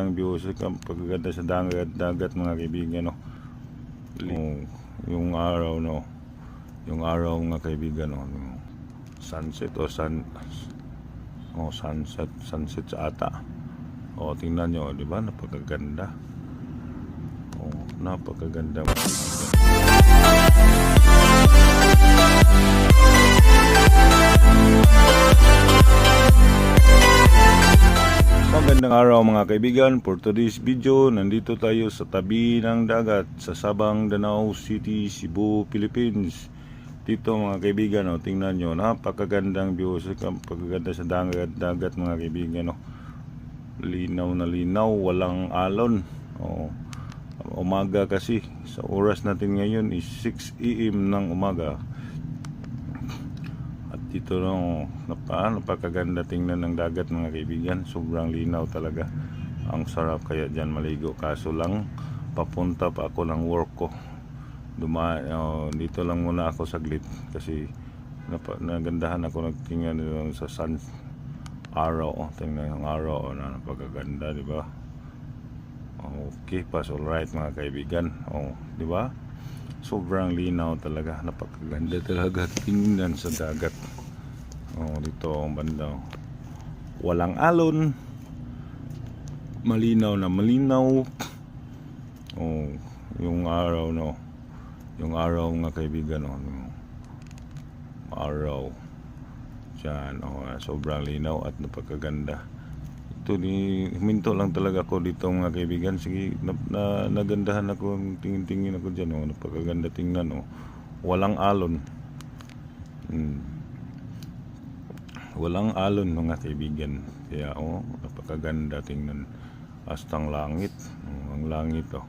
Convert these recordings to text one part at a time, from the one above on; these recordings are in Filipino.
ang view sa kam- pagkaganda sa dagat, dagat mga kaibigan no. Yung, yung araw no. Yung araw mga kaibigan no. Sunset o sun o sunset sunset sa ata. O tingnan nyo, di ba? Napakaganda. O napakaganda mga Magandang araw mga kaibigan. For today's video, nandito tayo sa tabi ng dagat sa Sabang Danao City, Cebu, Philippines. Dito mga kaibigan, oh, tingnan nyo, napakagandang view sa pagkaganda sa dagat, dagat mga kaibigan. Oh. Linaw na linaw, walang alon. Oh. Umaga kasi, sa oras natin ngayon is 6 AM ng umaga. Dito no, napa, napakaganda tingnan ng dagat mga kaibigan. Sobrang linaw talaga. Ang sarap kaya dyan maligo. Kaso lang, papunta pa ako ng work ko. Duma, oh, dito lang muna ako saglit kasi napa, nagandahan ako nagtingnan dito sa sun araw. Oh, tingnan yung araw oh, na napakaganda, di ba? Okay, pas alright mga kaibigan. Oh, di ba? Sobrang linaw talaga. Napakaganda talaga tingnan sa dagat. Oh, dito ang banda. Walang alon. Malinaw na malinaw. Oh, yung araw no. Yung araw nga kaibigan no. Araw. Diyan, oh, sobrang linaw at napakaganda ito ni huminto lang talaga ako dito mga kaibigan sige na, na, nagandahan ako tingin-tingin ako diyan oh napakaganda tingnan oh walang alon hmm. Walang alon mga kaibigan. Kaya oh napakaganda tingnan. Astang langit. Oh, ang langit oh.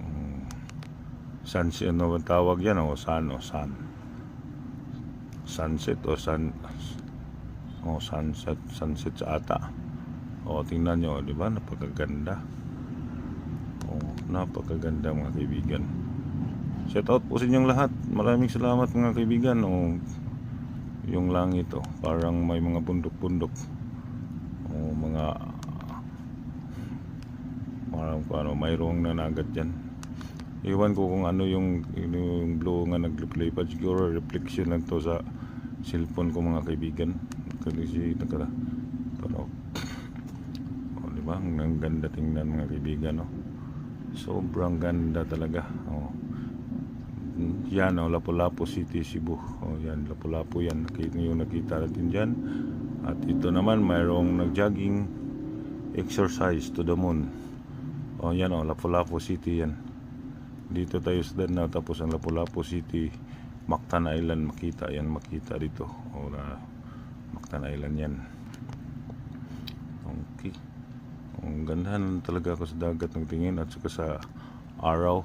Hmm. sun si ano ba tawag yan? Oh sun oh sun sunset o sun oh sunset sunset sa ata. Oh tingnan nyo di ba? Napakaganda. Oh napakaganda mga kaibigan. Shout out po sa inyong lahat. Maraming salamat mga kaibigan. Oh yung langit oh parang may mga bundok-bundok. Oh mga parang ano mayroong nanagat dyan. Iwan ko kung ano yung, yung blue nga nag-lipad siguro reflection lang to sa cellphone ko mga kaibigan. Kasi naka pero oh, di ba? Ang ganda tingnan mga kaibigan no sobrang ganda talaga oh yan oh Lapu-Lapu City Cebu. Oh yan Lapu-Lapu yan. Nakita yung nakita natin dyan. At ito naman mayroong nag-jogging exercise to the moon. Oh yan oh Lapu-Lapu City yan. Dito tayo sa Danao tapos ang Lapu-Lapu City Mactan Island makita yan makita dito. O na Mactan Island yan. Okay. Ang gandahan talaga ako sa dagat ng tingin at saka sa araw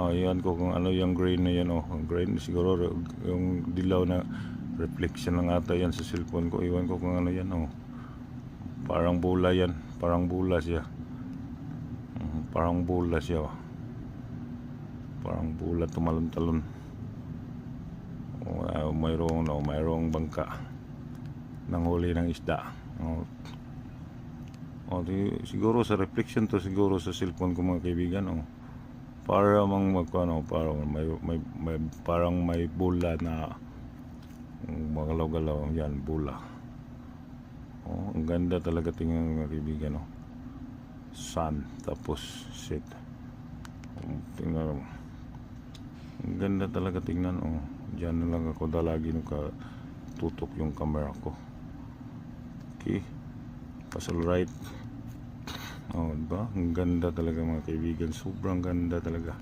oh, yan ko kung ano yung grain na yan oh. Grain siguro yung dilaw na reflection lang ata yan sa cellphone ko. Iwan ko kung ano yan oh. Parang bula yan. Parang bula siya. Mhm, parang bula siya oh. Parang bula tumalon-talon. Uh, mayroong no, mayroong bangka ng huli ng isda. Oh. Oh, di, siguro sa reflection to siguro sa cellphone ko mga kaibigan oh. Para mang magkano parang may, may, may parang may bula na magalaw-galaw yan bula oh, ang ganda talaga tingnan mga kaibigan oh. sun tapos set oh, tingnan mo ang ganda talaga tingnan oh. Diyan na lang ako dalagi nung tutok yung camera ko. Okay. Pasal right. Oh, diba? Ang ganda talaga mga kaibigan. Sobrang ganda talaga.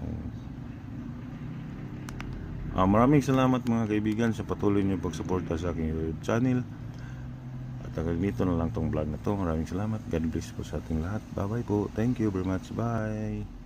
Oh. Ah, maraming salamat mga kaibigan sa patuloy niyo pagsuporta sa aking YouTube channel. At hanggang dito na lang tong vlog na to. Maraming salamat. God bless po sa ating lahat. Bye bye po. Thank you very much. Bye.